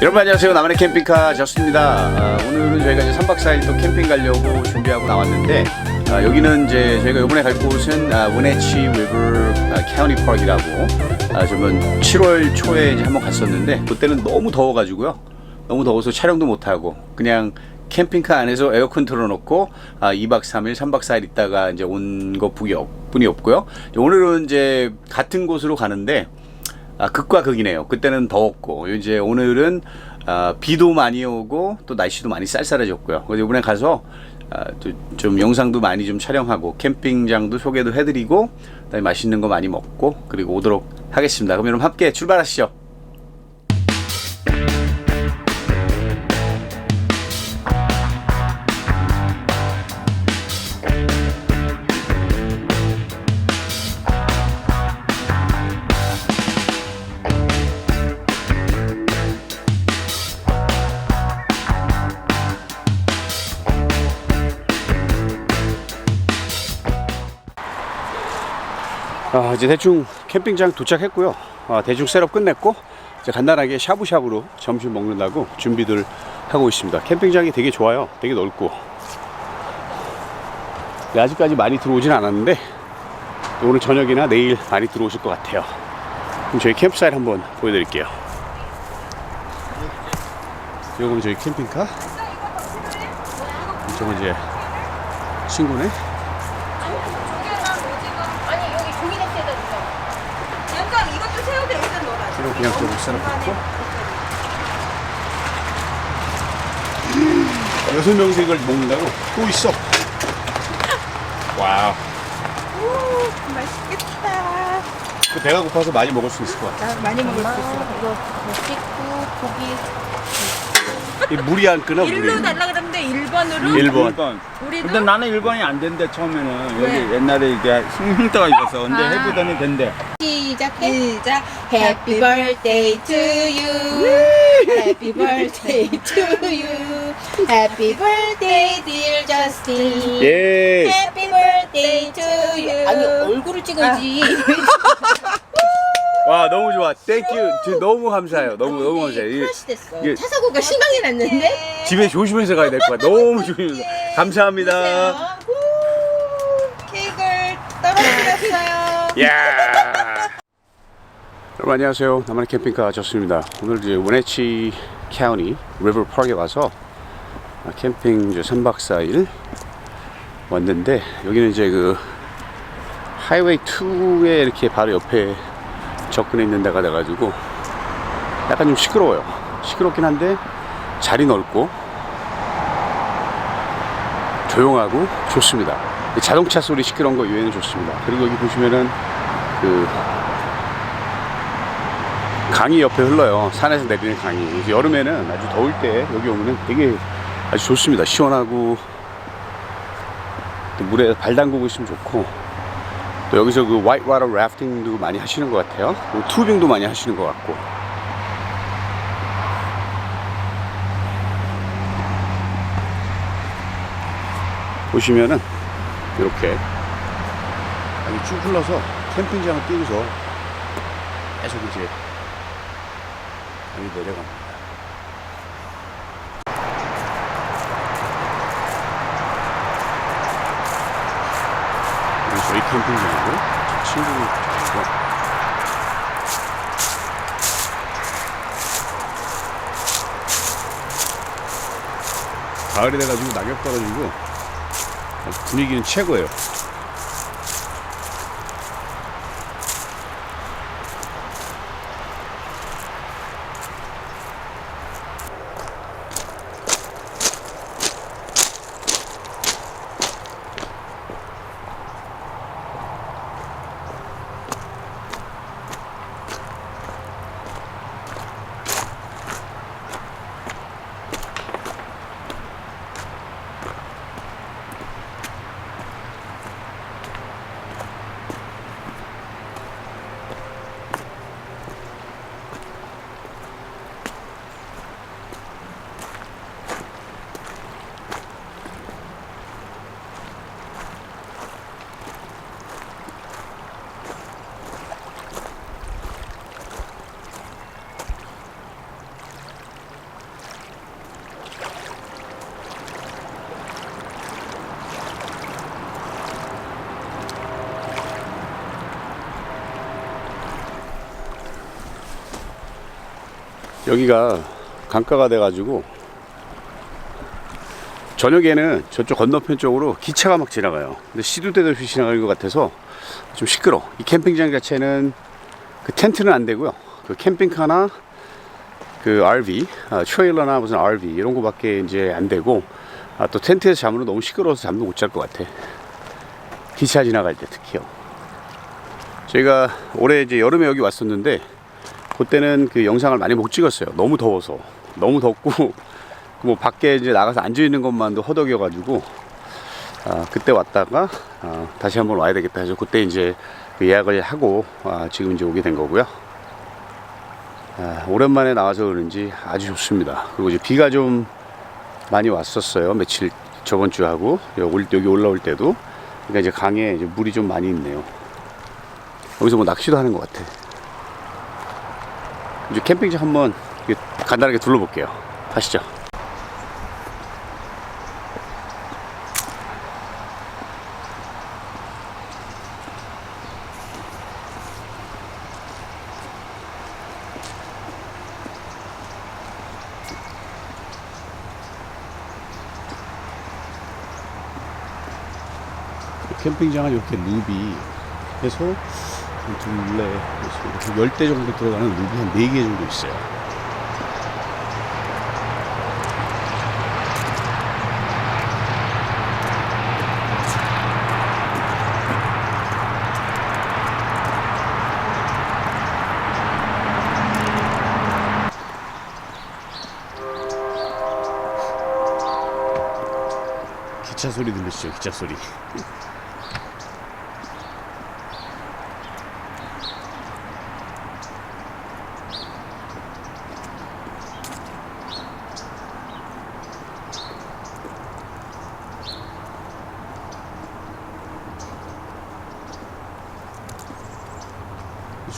여러분 안녕하세요. 나만의 캠핑카 저스입니다. 아, 오늘은 저희가 이제 3박 4일 또 캠핑 가려고 준비하고 나왔는데 아, 여기는 이제 저희가 이번에 갈 곳은 아, 우네치 리버 아, 카운티 파크이라고 아, 저번 7월 초에 이제 한번 갔었는데 그때는 너무 더워가지고요. 너무 더워서 촬영도 못하고 그냥 캠핑카 안에서 에어컨 틀어놓고 아, 2박 3일, 3박 4일 있다가 이제 온 것 뿐이 없- 뿐이 없고요. 오늘은 이제 같은 곳으로 가는데 아, 극과 극이네요. 그때는 더웠고 이제 오늘은 아, 비도 많이 오고 또 날씨도 많이 쌀쌀해졌고요. 그래서 이번에 가서 아, 또좀 영상도 많이 좀 촬영하고 캠핑장도 소개도 해드리고 그다음에 맛있는 거 많이 먹고 그리고 오도록 하겠습니다. 그럼 여러분 함께 출발하시죠. 아, 이제 대충 캠핑장 도착했고요. 아, 대충 셋업 끝냈고 이제 간단하게 샤브샤브로 점심 먹는다고 준비들 하고 있습니다. 캠핑장이 되게 좋아요. 되게 넓고 네, 아직까지 많이 들어오진 않았는데 오늘 저녁이나 내일 많이 들어오실 것 같아요. 그럼 저희 캠프사이트 한번 보여드릴게요. 이건 저희 캠핑카. 이쪽은 이제 친구네. 아니 여기 종이 냄새가 있어. 양장 이것도 새우도 여기다 그냥 또 셀업했고 여섯 명이서 이걸 먹는다고? 또 있어 와우 오, 맛있겠다. 그 배가 고파서 많이 먹을 수 있을 것 같아 나 많이 먹을 수 있어. 이거 뭐 찍고 고기 이 물이 안 끄나 물이 일로 달라 그랬는데 1번으로 일 번. 일본. 우리도 근데 나는 일본이 안 된대 처음에는 왜? 여기 옛날에 이게 흉터가 있어서 근데 아. 해보더니 된대. 시작해. 시작. Happy birthday to you. Happy birthday to you. Happy birthday dear Justin. 예 Happy birthday to you. 아니 얼굴을 찍어야지. 와 너무 좋아 땡큐 너무 감사해요 너무 너무 감사해요 이게 크러쉬 됐어. 이게- 차 사고가 실망이 났는데. 집에 조심해서 가야 될 거야 너무 조심해서 감사합니다 케이크를 떨어뜨렸어요. 야. 여러분 안녕하세요. 나만의 캠핑카 저스입니다. 오늘 이제 우네치 카운티 리버 파크에 와서 아, 캠핑 이제 3박 4일 왔는데 여기는 이제 그 하이웨이 2에 이렇게 바로 옆에 접근해 있는 데가 돼가지고 약간 좀 시끄러워요. 시끄럽긴 한데 자리 넓고 조용하고 좋습니다. 자동차 소리 시끄러운 거 외에는 좋습니다. 그리고 여기 보시면은 그 강이 옆에 흘러요. 산에서 내리는 강이. 여름에는 아주 더울 때 여기 오면은 되게 아주 좋습니다. 시원하고 또 물에 발 담그고 있으면 좋고 또 여기서 그 화이트 와터 래프팅도 많이 하시는 것 같아요. 투빙도 많이 하시는 것 같고. 보시면은 이렇게 여기 쭉 흘러서 캠핑장을 띄우서 계속 이제 여기 내려갑니다. 저희 캠핑장이고 제 친구도 있고 가을이 돼가지고 낙엽 떨어지고 분위기는 최고예요. 여기가 강가가 돼가지고 저녁에는 저쪽 건너편 쪽으로 기차가 막 지나가요. 근데 시도 때도 없이 지나갈 것 같아서 좀 시끄러. 이 캠핑장 자체는 그 텐트는 안 되고요. 그 캠핑카나 그 RV, 아, 트레일러나 무슨 RV 이런 거밖에 이제 안 되고 아, 또 텐트에서 자면 너무 시끄러워서 잠도 못 잘 것 같아. 기차 지나갈 때 특히요. 저희가 올해 이제 여름에 여기 왔었는데 그때는 그 영상을 많이 못 찍었어요. 너무 더워서 너무 덥고 뭐 밖에 이제 나가서 앉아 있는 것만도 허덕여가지고 아, 그때 왔다가 아, 다시 한번 와야 되겠다 해서 그때 이제 그 예약을 하고 아, 지금 이제 오게 된 거고요. 아, 오랜만에 나와서 그런지 아주 좋습니다. 그리고 이제 비가 좀 많이 왔었어요. 며칠 저번 주하고 여기 여기 올라올 때도 그러니까 이제 강에 이제 물이 좀 많이 있네요. 여기서 뭐 낚시도 하는 것 같아. 이제 캠핑장 한번 간단하게 둘러볼게요. 가시죠. 캠핑장은 이렇게 루비 해서 둘레 10대 정도 들어가는 루비 한 4개 정도 있어요. 기차 소리 들리시죠? 기차 소리.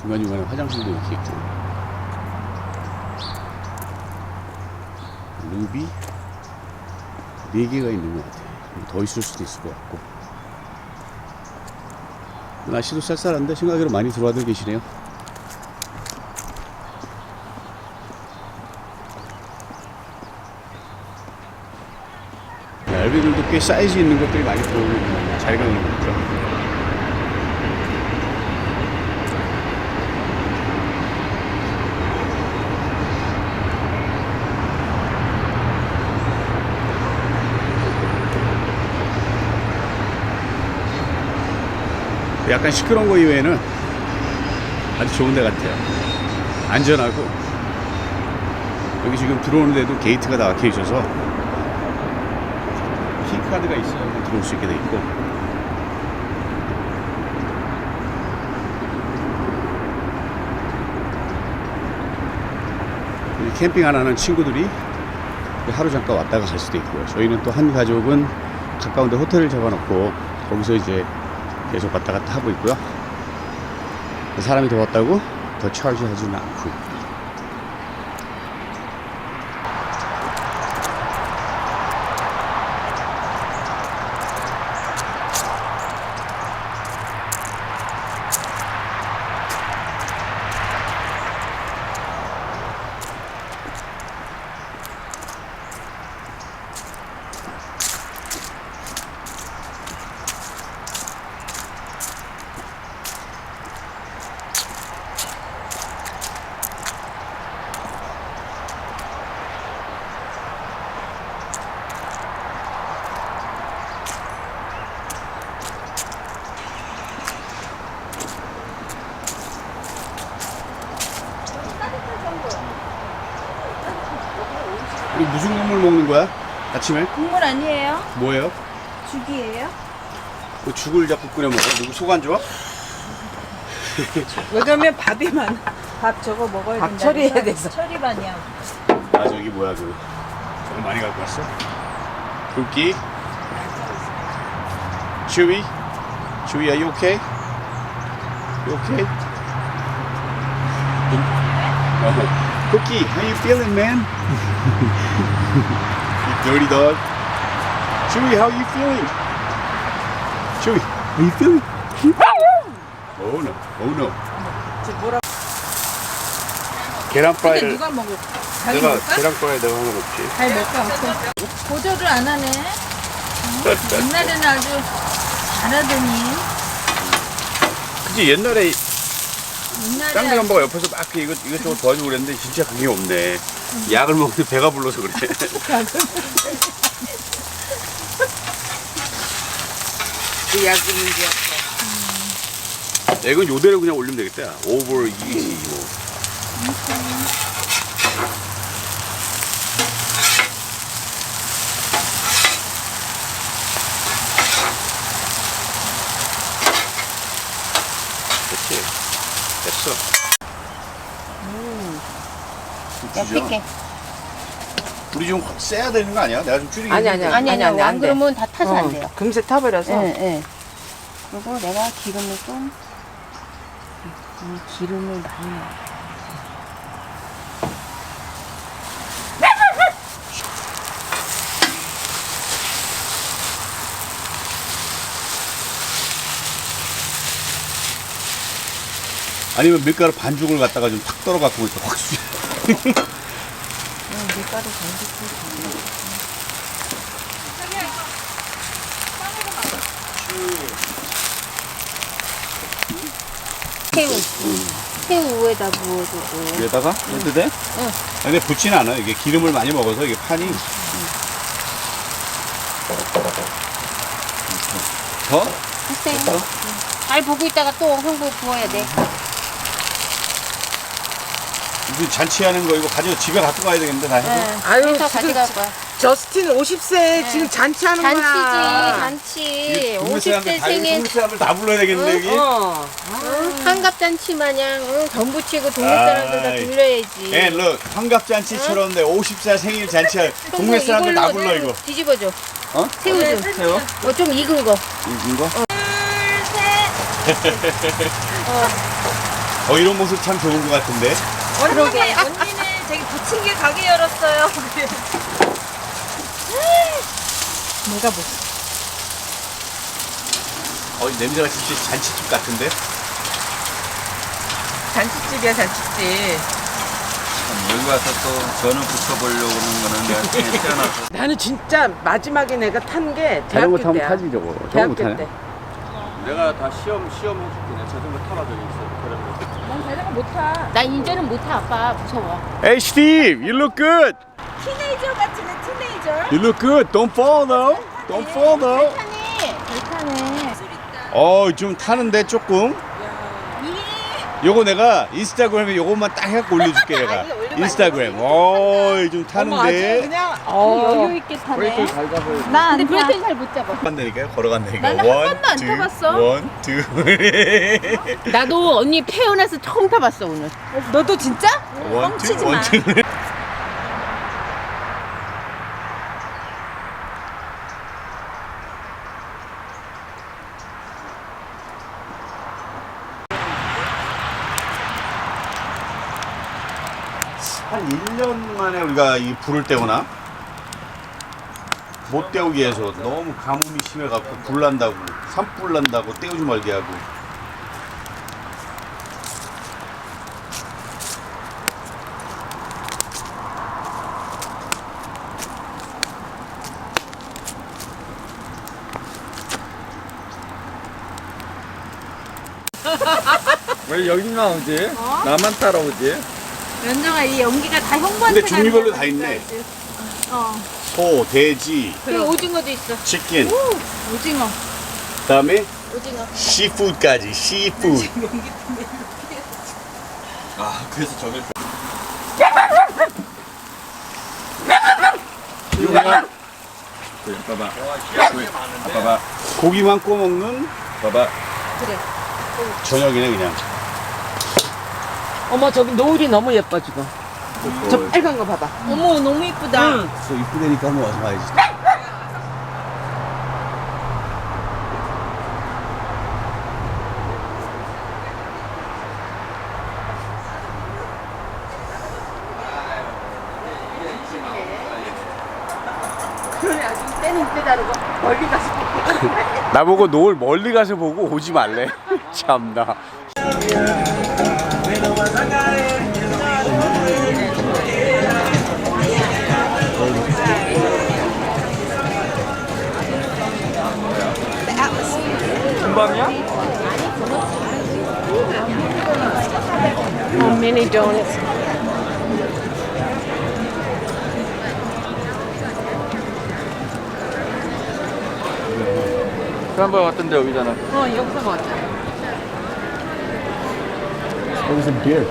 중간중간에 화장실도 이렇게 있고. 루비 4개가 있는 것 같아 더 있을 수도 있을 것 같고. 날씨도 쌀쌀한데 생각외로 많이 들어와들 계시네요. 알비들도 꽤 사이즈 있는 것들이 많이 들어오는 자리가 것 같죠 약간 시끄러운 거 이외에는 아주 좋은 데 같아요. 안전하고 여기 지금 들어오는데도 게이트가 다 막혀 있어서 키 카드가 있어야 들어올 수 있게 돼 있고 캠핑 안 하는 친구들이 하루 잠깐 왔다가 갈 수도 있고요. 저희는 또 한 가족은 가까운데 호텔을 잡아놓고 거기서 이제 계속 왔다 갔다 하고 있고요. 사람이 더 왔다고 더 차지 하지는 않고. 이 무슨 국물 먹는 거야? 아침에? 국물 아니에요? 뭐예요? 죽이에요? 그 죽을 자꾸 끓여 먹어? 누구 속 안 좋아? 왜 그러면 밥이 많아. 밥 저거 먹어야 밥 된다. 처리해야 돼서. 처리반이야. 아 저기 뭐야 그 저거 많이 갖고 왔어? 굵기? Chewy? Chewy, are you okay? You okay? 어. Cookie, how you feeling, man? you dirty dog. Chewy, how you feeling? Chewy, how you feeling? oh no, oh no. 지금 뭐라 계란 근데 프라이를 누가 먹을까? 내가 계란 거에 내가 하나 먹지. 잘 먹고 보조를 안 하네. 어? 옛날에는 아주 잘하더니 그치 옛날에 쌍둥이 엄마가 옆에서 막 이거 이것저것 도와주고 그랬는데 진짜 그게 없네. 약을 먹는데 배가 불러서 그래. 그 약이 문제였어. 이건 요대로 그냥 올리면 되겠다. 야. 오버 이지 뭐. 됐지. 됐어. 얇게. 불이 좀 세야 되는 거 아니야? 내가 좀 줄이긴 아니, 아니, 했는데. 아니 아니 안 그러면 다 타서 안 돼요. 금세 타버려서. 예, 예. 그리고 내가 기름을 좀, 이 기름을 많이 넣어. 아니면 밀가루 반죽을 갖다가 좀 탁 떨어 갖고 이렇게 확 수. 밀가루 전직해. 새우. 새우 에다 부어주고. 위에다가 해도 돼? 응. 근데 붙지는 않아. 이게 기름을 많이 먹어서 이게 판이. 더? 하세요. 잘 보고 있다가 또 흥부 부어야 돼. 무슨 잔치하는 거 이거 가지고 집에 갖고 가야 되겠는데 다 해서. 예. 아유, 해서 지금 가져갈 거야. 저스틴 50세 지금 잔치하는 잔치지, 거야. 잔치. 동네 사람들 50세 다 생일 동네 사람들 다 불러야 되겠는데 여기. 어. 응, 한갑잔치 마냥 응, 전 부치고 동네 사람들 다 아이. 불러야지. 예, 로 환갑 잔치처럼 내 50살 생일 잔치야. 동네 사람들 다 불러 이거. 뒤집어줘. 어? 새우 좀. 새우? 어, 좀 익은 거. 익은 거? 어 이런 모습 참 좋은 것 같은데. 언니는 언니는 저기 부침개 가게 열었어요. 내가 뭐어 냄새가 진짜 잔치집 같은데. 잔치집이야, 잔치집. 여기 와서 또 전을 붙여보려고 그러는 거는 내가 그냥 태어나서 나는 진짜 마지막에 내가 탄 게 대학교 때야. 저거. 대학교 때. 내가 다 시험 시험 해줄게. 내가 자전거 타라 저기 있어. 난 자전거 못 타. 나 이제는 못 타, 아빠. 무서워. Hey Steve, you look good. 티네이저 같으네 티네이저. You look good. Don't fall though. Don't fall though. 타네. 잘 타네. 어, 좀 타는데 조금. 요거 내가 인스타그램에 요것만 딱 해갖고 올려줄게 내가. 인스타그램. 어, 좀 타는데. 그냥 어. 여유 있게 타네. 나안 근데 브레이크는 잘못 잡아. 간다니까요? 걸어간다니까. 나는 한 번도 안 타봤어. 원, 투. 나도 언니 태어나서 처음 타봤어, 오늘. 너도 진짜? 원, 투, 원, 마. 투. 한 1년 만에 우리가 이 불을 떼우나? 못 떼우기 위해서 너무 가뭄이 심해갖고 불 난다고 산불 난다고 떼우지 말게 하고 왜 여기만 오지? 나만 따라오지? 연정아 이 연기가 다 형부한테 근데 종류별로 다 있네. 어. 소, 돼지, 그리고 오징어도 있어. 치킨. 오징어. 그다음에 오징어. 시푸드까지 시푸드. 아 그래서 저걸 이거 그냥 그래, 봐봐. 아, 봐봐. 고기만 구워 먹는 봐봐. 저녁이네 그냥 어머, 저기 노을이 너무 예뻐, 지금. 저 빨간 거 봐봐. 어머 너무 이쁘다. 응. 또 이쁘다니까 한번 와서 봐야지 그러네, 아주 때는 이때 다르고, 멀리 가서. 나보고 노을 멀리 가서 보고 오지 말래 참나 Oh, mini donuts. 지난번에 왔던데 여기잖아. 어, 여기서 왔잖아. Was a beer.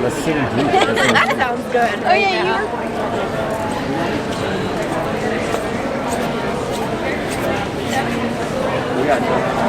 Let's sit and drink. That sounds good. Oh yeah, you. So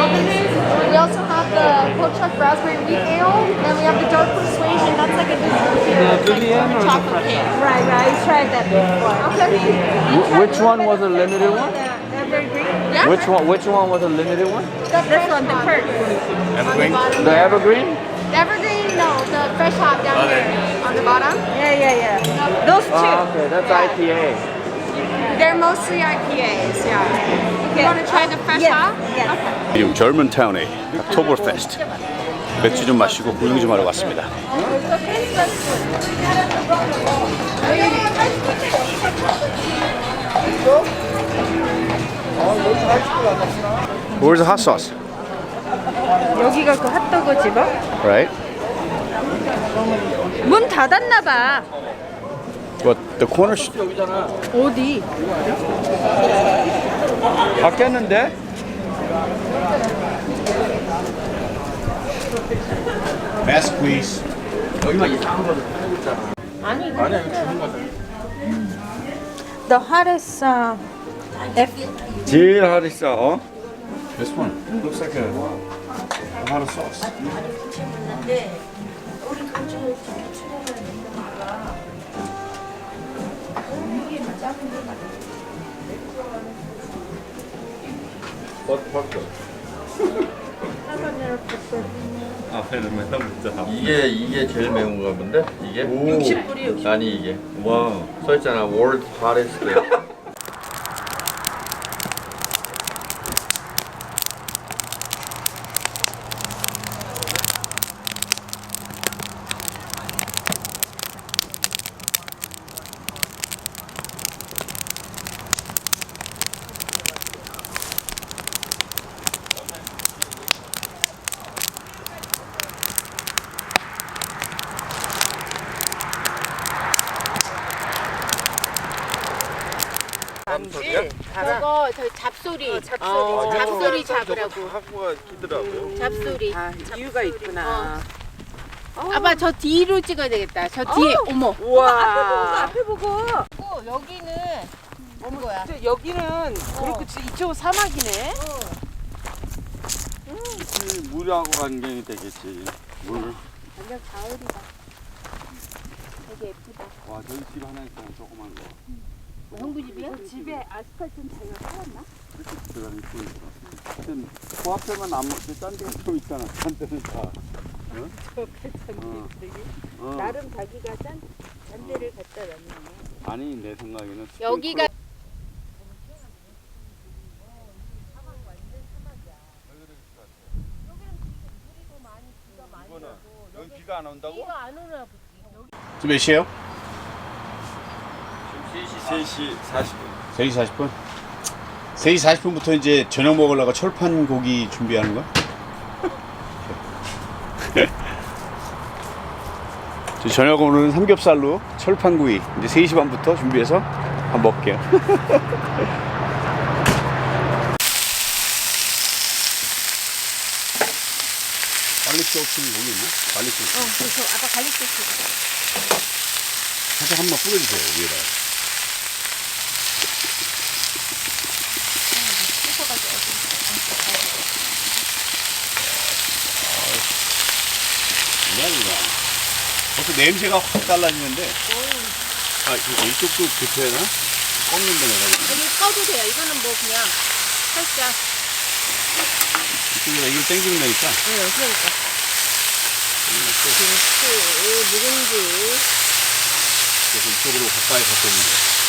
We also have the Pochuck Raspberry Wheat Ale, and we have the Dark Persuasion. That's like a dessert beer. It's like chocolate cake. Right, right. I tried that before. Okay. Which one was a limited one? Evergreen. Yeah. Which one? Which one was a limited one? The This one, the perk. The the evergreen? Evergreen, no, the fresh hop down there on the bottom. Yeah, yeah, yeah. Those two. Ah, okay, that's IPA. They're mostly IPAs, yeah. You want to try the fresh Yes, hop? yes. 지금 젊은 타운의 톡토버 페스트. 맥주 좀 마시고 구경 좀 하러 왔습니다. Where's the hot sauce? 여기가 그 핫도그 집어? Right? 문 닫았나 봐. But the corner sh- 어디? 바뀌었는데? Mask please. 여기만 이상한 있잖아. 아니, 아니야, 이거 주는 거잖아. The hottest uh, F 제일 하리싸, 어? This one looks like a, lot of sauce. 앞에는 맨날 묻자. 이게 이게 제일 매운 거 본데? 이게? 60불이 60. 아니 이게. 와, 써 있잖아. World Hottest. 저거 저 잡소리. 잡소리. 잡소리 잡으라고. 학부가 끼더라고요. 잡소리. 아, 이유가 있구나. 아빠 저 뒤로 찍어야 되겠다. 저 뒤에 어머. 우와. 앞에 보고. 어, 여기는 뭔 거야? 저 여기는 그렇고 이쪽은 사막이네. 물하고 관계이 되겠지. 물. 완전 가을이다. 되게 예쁘다. 와, 저기 집 하나 있잖아. 조그만 거. 형부 집이야? 집에 아스팔트 자기가 살았나? 들어가는 집. 하여튼 그 앞에만 안 먹지. 딴 데가 좀 있잖아. 딴 데는 다. 어? 어. 나름 자기가 짠 잔대를 갖다 놨네. 아니 내 생각에는 여기가 여기 비가 안 온다고? 지금 몇 시에요? 지금 3시 40분 3시 40분? 3시 40분부터 이제 저녁 먹으려고 철판 고기 준비하는 거야? 저 저녁 오늘은 삼겹살로 철판구이 이제 3시 반부터 준비해서 한번 먹게요. 빨리 소스 여기 있나? 빨리 소스. 어, 저 아까 갈릭 소스. 살짝 한번 뿌려주세요 위에다. 이거. 벌써 냄새가 확 달라지는데. 아, 이거 이쪽도 교체해나? 꺾는다, 내가. 여기 꺼도 돼요. 이거는 뭐 그냥 살짝. 이쪽에다 이걸 땡기면 되니까. 네, 그러니까. 김치, 묵은지. 그래서 이쪽으로 가까이 거.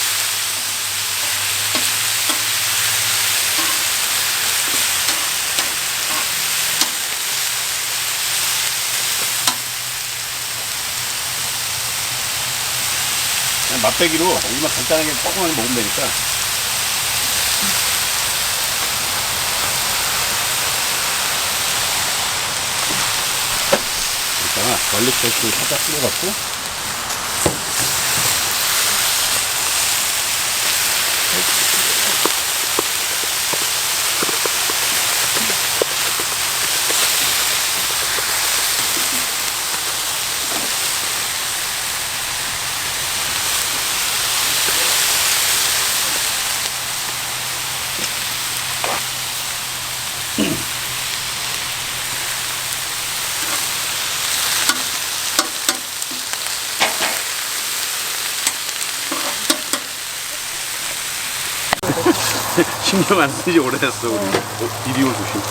그냥 맛배기로 여기만 간단하게 조금만 먹으면 되니까. 이따가 걸릭 소스 살짝 뿌려갖고 신경 안 쓰지 오래됐어 우리 어, 비디오 조심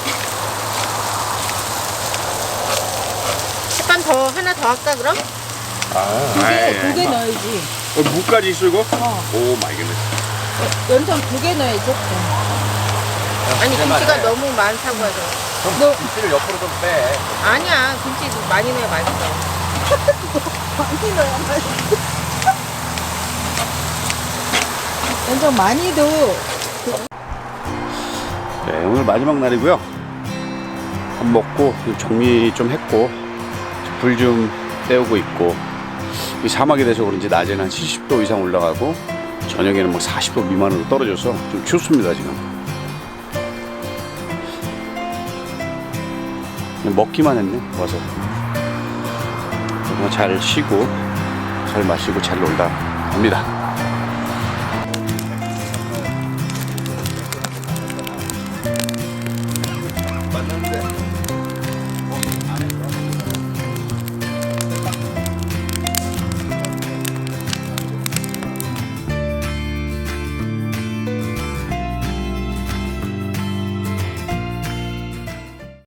약간 더 하나 더 할까 그럼? 아 두개 넣어야지. 어, 무까지 있어 이거? 오 마이 갓네 연통 두개 넣어야지. 아니 김치가 너무 많다고 해서. 너 김치를 옆으로 좀 빼. 아니야 김치 많이 넣어야 맛있어. 완전 많이도 네 오늘 마지막 날이고요. 밥 먹고 좀 정리 좀 했고 불 좀 때우고 있고 이 사막이 돼서 그런지 낮에는 한 70도 이상 올라가고 저녁에는 막 40도 미만으로 떨어져서 좀 춥습니다 지금. 먹기만 했네 와서. 정말 잘 쉬고 잘 마시고 잘 놀다 갑니다